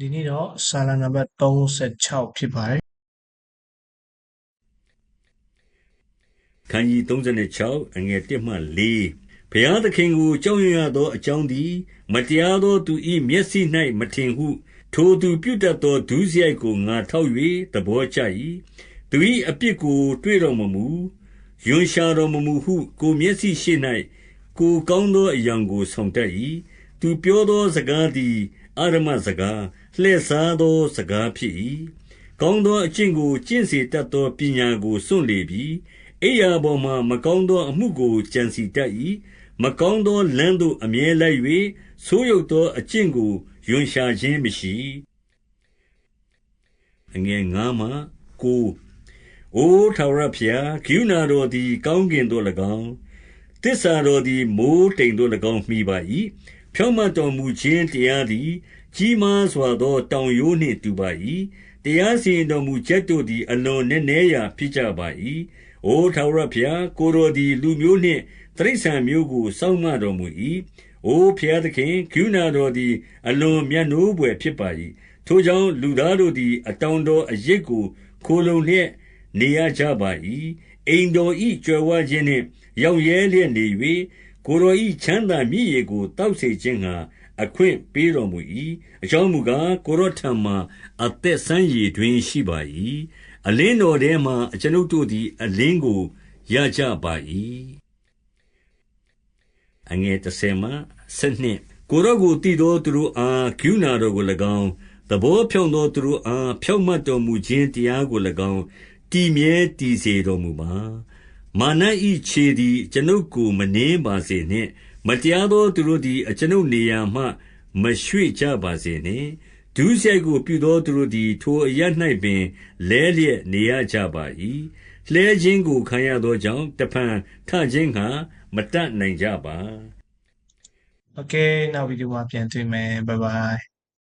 ဒီနေ့တော့စာလံနံပါတ်36ဖြစ်ပါတယ်ခန်းကြီး36အငယ်1မှ4ဘုရားသခင်ကိုကြောက်ရွံ့ရသောအကြောင်းသည် မတရားသောသူ၏မျက်စိ၌မထင်ဟု ထိုသူပြုတတ်သောဒုစရိုက်ကိုငါထောက်၍သဘောကျ၏သူ၏အပြစ်ကို တွေ့တော်မမူယွန်ရှာတော်မမူဟု ကိုမျက်စိရှိ၌ကိုကောင်းသောအရာကိုဆောင်တတ်၏ သူပြောသောစကားသည်အာရမစကား လှည့်စားသောစကားဖြစ်၏ကောင်းသောအကျင့်ကို ကျင့်စေတတ်သော ပညာကို စွန့်လေပြီ အိယာပေါ်မှမကောင်းသောအမှုကို ကြံစီတတ်၏မကောင်းသောလမ်းသို့ အမြဲလိုက်၍ဆိုးရုပ်သောအကျင့်ကိုယွန်ရှာခြင်းမရှိအငယ်9မှ9အိုထာဝရဘုရားဂိူနာတော်သည် ကောင်းကင်သို့၎င်းတစ္ဆာတော်သည် မိုးတိမ်သို့၎င်း မှီပါ၏ ဖြောင့်မတ်တော်မူခြင်းတရားသည် ကြီးမားစွာသော တောင်ရိုးနှင့် တူပါ၏တရားစီရင်တော်မူချက်တို့သည် အလွန်နက်နဲရာ ဖြစ်ကြပါ၏အိုထာဝရဘုရား ကိုယ်တော်သည် လူမျိုးနှင့် တိရစ္ဆာန်မျိုးကို စောင့်မတော်မူ၏အိုဘုရားသခင်ဂိူနာတော်သည် အလွန်မြတ်နိုးပွေဖြစ်ပါ၏ထိုကြောင့်လူသားတို့သည် အတောင်တော်အရိပ်ကို ခိုလုံလျက် နေရကြပါ၏အိမ်တော်ဤကြွယ်ဝခြင်းနှင့် ရောင်ရဲလျက်နေ၍ ကိုယ်တော်ဤချမ်းသာမြည်ရကိုတောက်စေခြင်းငှာအခွင့်ပေးတော်မူ၏အကြောင်းမူကား ကိုယ်တော်ထံမှအသက်ဆန်းရည်တွင်ရှိပါ၏အလင်းတော်ထဲမှအကျွန်ုပ်တို့သည် အလင်းကို ရကြပါ၏အငယ်30မှ12ကိုယ်တော်ကိုတည်သော သူတို့အားဂိူနာတော်ကို၎င်း သဘောဖြောင့်သော သူတို့အား ဖြောင့်မတ်တော်မူခြင်း တရားကို၎င်း တည်မြဲတည်စေတော်မူပါ မာနဤခြေသည်ကျွန်ုပ်ကိုမနှင်းပါစေနှင့်မတရားသောသူတို့သည် အကျွန်ုပ်နေရာမှမရွှေ့ကြပါစေနှင့်ဒုစရိုက်ကိုပြုသောသူတို့သည် ထိုအရ၌ပင်လဲလျက်နေရကြပါ၏လှဲခြင်းကိုခံရသောကြောင့်တဖန်ထခြင်းကမတတ်နိုင်ကြပါ โอเคနောက်ဗီဒီယိုမှာပြန်တွေ့မယ် bye bye